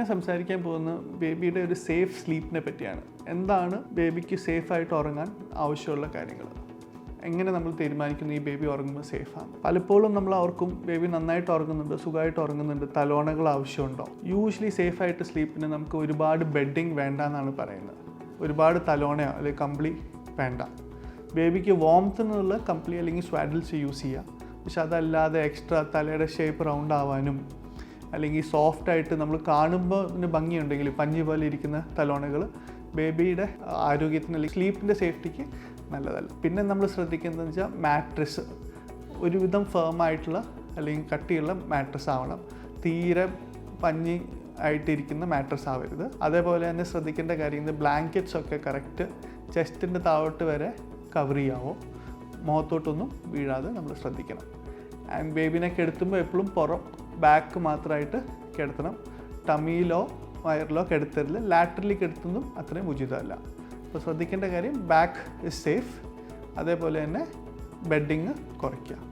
ഞാൻ സംസാരിക്കാൻ പോകുന്നത് ബേബിയുടെ ഒരു സേഫ് സ്ലീപ്പിനെ പറ്റിയാണ്. എന്താണ് ബേബിക്ക് സേഫായിട്ട് ഉറങ്ങാൻ ആവശ്യമുള്ള കാര്യങ്ങൾ? എങ്ങനെ നമ്മൾ തീരുമാനിക്കുന്നു ഈ ബേബി ഉറങ്ങുമ്പോൾ സേഫാണ് പലപ്പോഴും നമ്മൾ അവർക്കും ബേബി നന്നായിട്ട് ഉറങ്ങുന്നുണ്ട് സുഖമായിട്ട് ഉറങ്ങുന്നുണ്ട് തലോണകൾ ആവശ്യമുണ്ടോ? യൂഷ്വലി സേഫായിട്ട് സ്ലീപ്പിന് നമുക്ക് ഒരുപാട് ബെഡിങ് വേണ്ട എന്നാണ് പറയുന്നത്. ഒരുപാട് തലോണയോ അല്ലെങ്കിൽ കമ്പിളി വേണ്ട. ബേബിക്ക് വോംത്ത് എന്നുള്ള കമ്പിളി അല്ലെങ്കിൽ സ്വാഡിൽസ് യൂസ് ചെയ്യുക പക്ഷെ അതല്ലാതെ എക്സ്ട്രാ തലയുടെ ഷേപ്പ് റൗണ്ട് ആവാനും അല്ലെങ്കിൽ സോഫ്റ്റ് ആയിട്ട് നമ്മൾ കാണുമ്പോൾ ഭംഗിയുണ്ടെങ്കിൽ പഞ്ഞി പോലെ ഇരിക്കുന്ന തലോണകൾ ബേബിയുടെ ആരോഗ്യത്തിന് അല്ലെങ്കിൽ സ്ലീപ്പിന്റെ സേഫ്റ്റിക്ക് നല്ലതല്ല. പിന്നെ നമ്മൾ ശ്രദ്ധിക്കുന്നത് വെച്ചാൽ മാട്രസ് ഒരുവിധം ഫേം ആയിട്ടുള്ള അല്ലെങ്കിൽ കട്ടിയുള്ള മാട്രസ് ആവണം. തീരെ പഞ്ഞി ആയിട്ടിരിക്കുന്ന മാട്രസ് ആവരുത്. അതേപോലെ തന്നെ ശ്രദ്ധിക്കേണ്ട കാര്യം ബ്ലാങ്കറ്റ്സ് ഒക്കെ കറക്റ്റ് ചെസ്റ്റിന്റെ താഴോട്ട് വരെ കവർ ചെയ്യാവോ. മുഖത്തോട്ടൊന്നും വീഴാതെ നമ്മൾ ശ്രദ്ധിക്കണം. ആൻഡ് ബേബിനെ കെടുത്തുമ്പോൾ എപ്പോഴും പുറം ബാക്ക് മാത്രമായിട്ട് കിടത്തണം. ടമിയിലോ വയറിലോ കിടത്തരുത്. ലാറ്ററലി കിടത്തുന്നതും അത്രയും ഉചിതമല്ല. അപ്പോൾ ശ്രദ്ധിക്കേണ്ട കാര്യം ബാക്ക് ഇസ് സേഫ് അതേപോലെ തന്നെ ബെഡിങ് കുറയ്ക്കുക.